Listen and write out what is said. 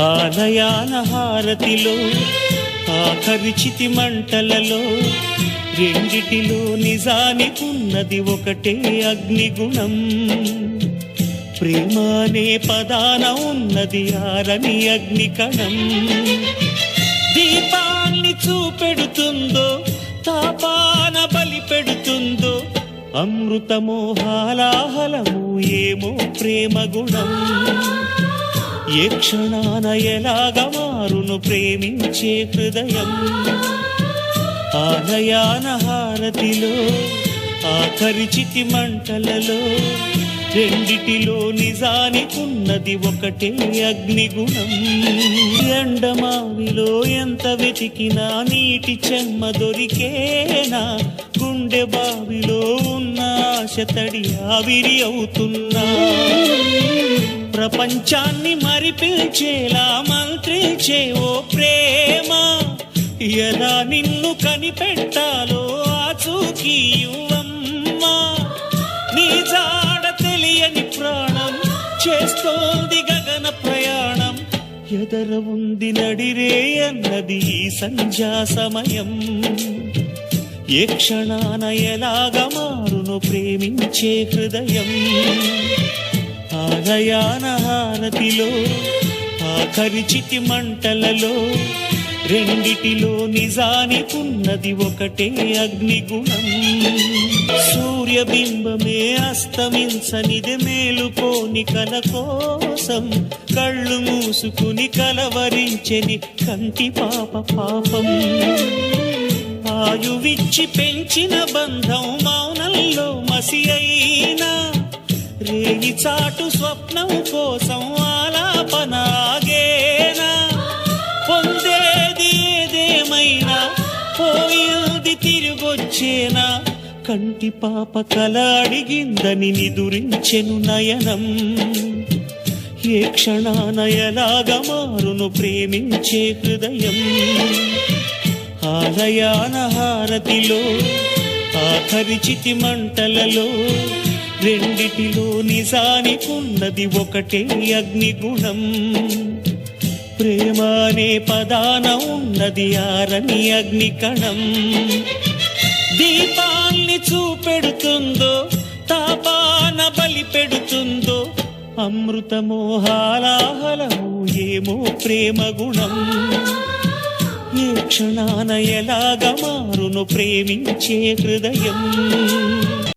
ఆలయాల హారతిలో ఆఖరి చితి మంటలలో రెండిటిలో నిజానికున్నది ఒకటే అగ్నిగుణం. ప్రేమ అనే పదాన ఉన్నది ఆరని అగ్ని కణం దీపాన్ని చూపెడుతుందో తాపాన బలి పెడుతుందో అమృతమో హాలాహలము ఏమో ప్రేమ గుణం ఏ క్షణాన ఎలాగ మారును ప్రేమించే హృదయం? ఆలయాన హారతిలో ఆఖరి చితి మంటలలో రెండిటిలో నిజానికున్నది ఒకటే అగ్నిగుణం. ఎండమావిలో ఎంత వెతికినా నీటి చెమ్మ దొరికేనా? గుండె బావిలో ఉన్న ఆశ తడి ఆవిరి అవుతున్నా. ప్రపంచాన్ని మరిపించేలా మంత్రించే ఓ ప్రేమ. ఎలా నిన్ను కనిపెట్టాలో ఆచూకీ చేస్తోంది గగన ప్రయాణం. ఎదర ఉంది నడిరే అన్నది ఈ సంధ్యా సమయం ఏ క్షణాన ఎలాగ మారును ప్రేమించే హృదయం. ఆలయాన హారతిలో ఆఖరిచితి మంటలలో రెండిటిలో నిజానికున్నది ఒకటే అగ్నిగుణం. సూర్యబింబమే అస్తమించనిది మేలుకోని కల కోసం కళ్ళు మూసుకుని కలవరించని కంటి పాప పాపం. ఆయువిచ్చి పెంచిన బంధం మౌనంలో మసి అయినా రేగి చాటు స్వప్నం కోసం ఆలాపనాగేనా పొందేది ఏదేమైనా పోయింది తిరిగొచ్చేనా? కంటి పాప కల అడిగిందని నిదురించెను నయనం. ఏ క్షణాన ఎలాగ మారును ప్రేమించే హృదయం. ఆలయాన హారతిలో ఆఖరిచితి మంటలలో రెండిటిలో నిజానికున్నది ఒకటే అగ్నిగుణం. ప్రేమ అనే పదాన ఉన్నది ఆరని అగ్ని కణం దీపాల్ని చూపెడుతుందో తాపాన బలి పెడుతుందో అమృతమో హాలాహలము ఏమో ప్రేమ గుణం. ఏ క్షణాన ఎలాగ మారును ప్రేమించే హృదయం.